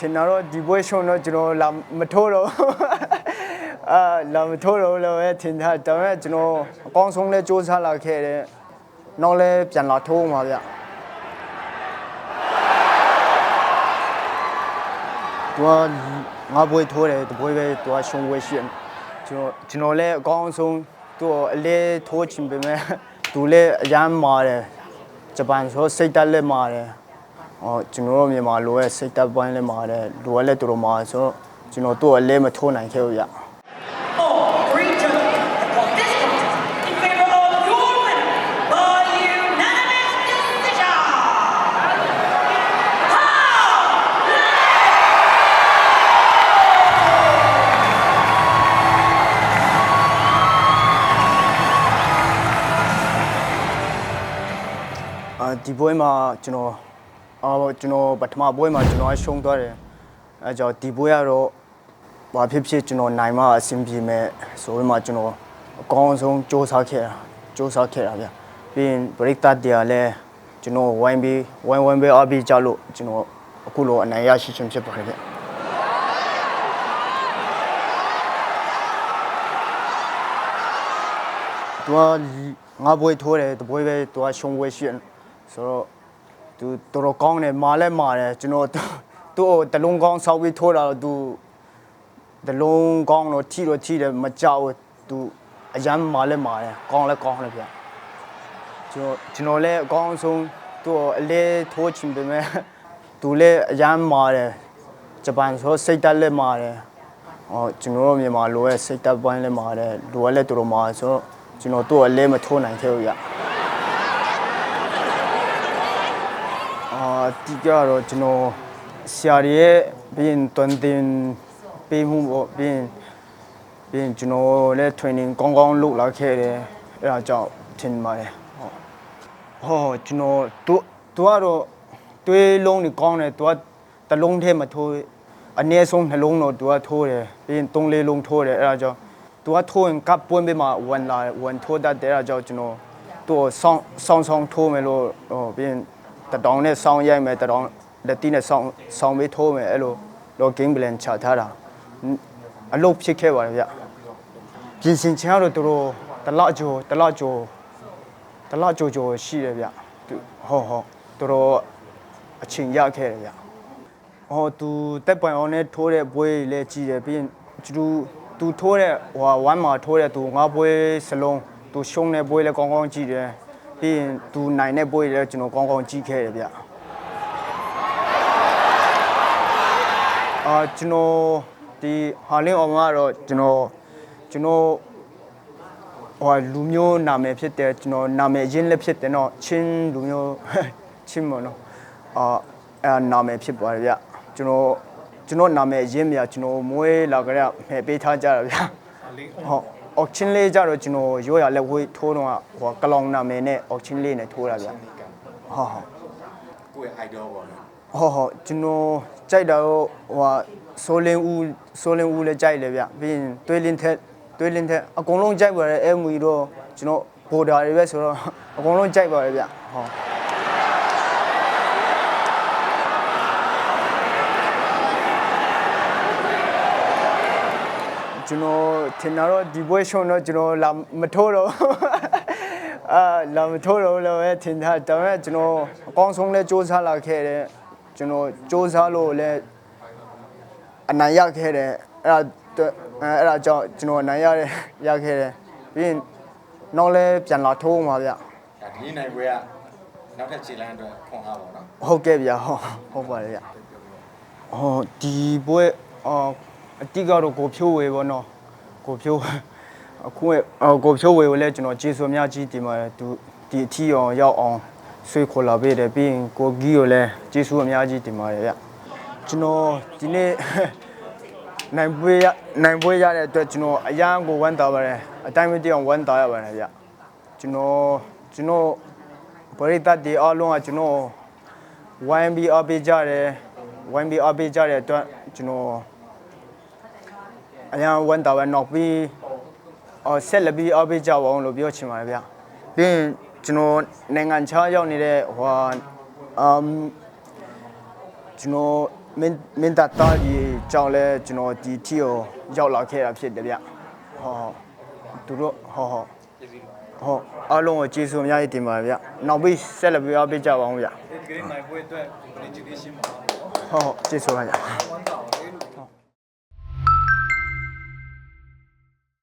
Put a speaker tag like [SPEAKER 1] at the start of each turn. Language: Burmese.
[SPEAKER 1] ထင်တာတော့ဒီပွဲရှုံတော့ကျွန်တော်လာမထိုးတော့အာလာမထိုးတော့လည်းပဲထင်တာဒါပေမဲ့ကျွန်တော်အကောင်းဆုံးလဲစူးစမ်းလာခဲ့တယ်နောက်လဲပြန်လာထိုးမှာဗျသူကငါဘွေထိုးတယ်တပွဲပဲသူကရှုံးပွဲရှိတယ်ကျွန်တော်ကျွန်တော်လည်းအကောင်းဆုံးသူ့ကိုအလဲထိုးချင်ပေမဲ့သူလည်းအရမ်းမာတယ်ဂျပန်ဆိုစိတ်တက်လက်မာတယ် ဟောကျွန်တော်တို့မြန်မာလိုရဲ့စိတ်တပ်ပိုင်းလည်းမာတယ်လူကလည်းတော်တော်မာဆိုတော့ကျွန်တော်တို့အလဲမထိုးနိုင်ခဲ့ဘူးရ
[SPEAKER 2] All three judges have called this contest in favor of your winner by unanimous decision. How?
[SPEAKER 1] အာဒီပွဲမှာကျွန်တော် အာကျွန်တော်ပထမပွဲမှာကျွန်တော်ရှုံးသွားတယ်အဲကြောင့်ဒီပွဲကတော့ဘာဖြစ်ဖြစ်ကျွန်တော်နိုင်မှအဆင်ပြေမယ်ဆိုပြီးမှကျွန်တော်အကောင်းဆုံးစူးစမ်းခဲ့တာစူးစမ်းခဲ့တာဗျပြီးရင် break တတ်တယ်လည်းကျွန်တော်ဝိုင်းပြီးဝိုင်းဝိုင်းပဲအပြီးကြလို့ကျွန်တော်အခုလိုအနိုင်ရရှိခြင်းဖြစ်ပါတယ်ဗျသူကငါဘွေထိုးတယ်တပွဲပဲသူကရှုံးပွဲရှိတယ်ဆိုတော့ သူတော်တော်ကောင်းတယ်မာလဲမာတယ်ကျွန်တော်သူသူ့ကိုတလုံးကောင်းဆောက်ပြီးထိုးတာတော့သူတလုံးကောင်းတော့ထိတော့ထိတယ်မကြောက်ဘူးသူအရမ်းမာလဲမာတယ်ကောင်းလဲကောင်းလဲဗျကျွန်တော်ကျွန်တော်လည်းအကောင်းဆုံးသူ့ကိုအလဲထိုးချင်ပေမဲ့သူလည်းအရမ်းမာတယ်ဂျပန်ဆိုစိတ်တက်လဲမာတယ်ဟောကျွန်တော်တို့မြန်မာလိုရဲ့စိတ်တပ်ပိုင်းလည်းမာတယ်လူကလည်းတော်တော်မာဆိုတော့ကျွန်တော်တို့အလဲမထိုးနိုင်ခဲ့ဘူးရ အာဒီကတော့ကျွန်တော်ဆရာတွေရဲ့ပြီးရင်တွန်တင်ပေးမှုပေါ့ပြီးရင်ပြီးရင်ကျွန်တော်လည်း training ကောင်းကောင်းလုပ်လာခဲ့တယ်အဲဒါကြောင့်ထင်ပါတယ်ဟောဟောကျွန်တော်တို့တို့ကတော့တွေးလုံးတွေကောင်းတယ်သူကတစ်လုံးထဲမထိုးအနည်းဆုံးနှလုံးတော့သူကထိုးတယ်ပြီးရင်သုံးလေးလုံးထိုးတယ်အဲ့ဒါကြောင့်သူကထိုးရင်ကပ်ပွင့်ပြီးမှဝန်လာဝန်ထိုးတတ်တယ်အဲ့ဒါကြောင့်ကျွန်တော်သူ့ကိုဆောင်းဆောင်းဆောင်းထိုးမယ်လို့ဟိုပြီးရင် တတောင်နဲ့ဆောင်းရိုက်မယ်တတောင်လက်တီနဲ့ဆောင်းဆောင်းပြီးထိုးမယ်အဲ့လိုတော့ game plan ချထားတာအလုပ်ဖြစ်ခဲ့ပါတယ်ဗျပြင်ဆင်ချင်တော့သူတို့တလောက်ကျော်တလောက်ကျော်တလောက်ကျော်ကျော်ရှိတယ်ဗျသူဟောဟောသူတို့အချိန်ရခဲ့တယ်ဗျဟောသူတက်ပိုင်အောင်နဲ့ထိုးတဲ့ပွဲတွေလည်းကြီးတယ်ပြီးရင်သူသူထိုးတဲ့ဟိုဝမ်းမှာထိုးတဲ့သူငါးပွဲစလုံးသူရှုံးတဲ့ပွဲလည်းကောင်းကောင်းကြီးတယ် ပြီးရင်သူနိုင်တဲ့ပွဲတွေလည်းကျွန်တော်ကောင်းကောင်းကြည့်ခဲ့တယ်ဗျအာကျွန်တော်ဒီဟာလင်းအောင်ကတော့ကျွန်တော်ကျွန်တော်ဟိုလူမျိုးနာမည်ဖြစ်တယ်ကျွန်တော်နာမည်ရင်းလက်ဖြစ်တယ်တော့ချင်းလူမျိုးချင်းမနော်အာအဲနာမည်ဖြစ်ပါတယ်ဗျကျွန်တော်ကျွန်တော်နာမည်ရင်းမြကျွန်တော်မွေးလာကြရဖယ်ပေးထားကြတာဗျဟုတ် အောက်ချင်းလေးကြတော့ကျွန်တော်ရိုးရလက်ဝေးထိုးတော့ဟိုကလောင်နာမည်နဲ့အောက်ချင်းလေးနဲ့ထိုးတာဗျဟုတ်ဟုတ်
[SPEAKER 3] ကိုယ့်ရဲ့ idol ပေါ့နော်
[SPEAKER 1] ဟုတ်ဟုတ်ကျွန်တော်ကြိုက်တာတော့ဟိုဟာဆိုလင်းဦးဆိုလင်းဦးလည်းကြိုက်တယ်ဗျပြီးရင်တွေးလင်းထက်တွေးလင်းထက်အကုန်လုံးကြိုက်ပါတယ်အဲမူတော့ကျွန်တော်ဘိုဒါတွေပဲဆိုတော့အကုန်လုံးကြိုက်ပါတယ်ဗျဟုတ် ကျွန်တော်ထင်တာတော့ဒီပွဲရှုံတော့ကျွန်တော်လာမထိုးတော့အာလာမထိုးတော့လည်းပဲထင်တာဒါပေမဲ့ကျွန်တော်အကောင်းဆုံးလဲစူးစမ်းလာခဲ့တယ်ကျွန်တော်စူးစမ်းလို့လည်းအနိုင်ရခဲ့တယ်အဲ့ဒါအတွက်အဲအဲ့ဒါကြောင့်ကျွန်တော်အနိုင်ရရရခဲ့တယ်ပြီးရင်နောက်လဲပြန်လာထိုးမှာဗျ
[SPEAKER 3] ဒါဒီနေ့နိုင်ပွဲကနောက်ထပ်ခြေလမ်းအတွက်ခွန်အားပေါ့နော်
[SPEAKER 1] ဟုတ်ကဲ့ဗျဟုတ်ဟုတ်ပါတယ်ဗျဟောဒီပွဲအော် အတိကတော့ကိုဖြိုးဝေပေါ့နော်ကိုဖြိုးအခုကအော်ကိုဖြိုးဝေကိုလည်းကျွန်တော်ကျေးဇူးအများကြီးတင်ပါတယ်သူဒီအထီအောင်ရောက်အောင်ဆွေးခေါ်လာပေးတယ်ပြီးရင်ကိုဂီကိုလည်းကျေးဇူးအများကြီးတင်ပါတယ်ဗျကျွန်တော်ဒီနေ့နိုင်ပွဲရနိုင်ပွဲရတဲ့အတွက်ကျွန်တော်အရန်ကိုဝမ်းသာပါတယ်အတိုင်းမတည့်အောင်ဝမ်းသာရပါတယ်ဗျကျွန်တော်ကျွန်တော်ပရိသတ်တွေအားလုံးကကျွန်တော် YMB အပေးကြတယ် YMB အပေးကြတဲ့အတွက်ကျွန်တော် အရန်ဝမ်းသာပဲနောက်ပြီးအော်ဆက်လက်ပြီးအပေးကြပါအောင်လို့ပြောချင်ပါတယ်ဗျပြီးရင်ကျွန်တော်နိုင်ငံခြားရောက်နေတဲ့ဟိုဟာအမ်ကျွန်တော်မင်းမင်းသားသားကြီးကြောင့်လဲကျွန်တော်ဒီထီကိုရောက်လာခဲ့တာဖြစ်တယ်ဗျဟောသူတို့ဟောဟောဟောအားလုံးကိုကျေးဇူးအများကြီးတင်ပါတယ်ဗျနောက်ပြီးဆက်လက်ပြောပေးကြပါအောင်ဗျ
[SPEAKER 3] ဒီဂရိတ်နိုင်ပွဲအတွက် congratulation ပါ
[SPEAKER 1] ဟောဟောကျေးဇူးပါဗျ
[SPEAKER 3] ဝမ်းသာပါ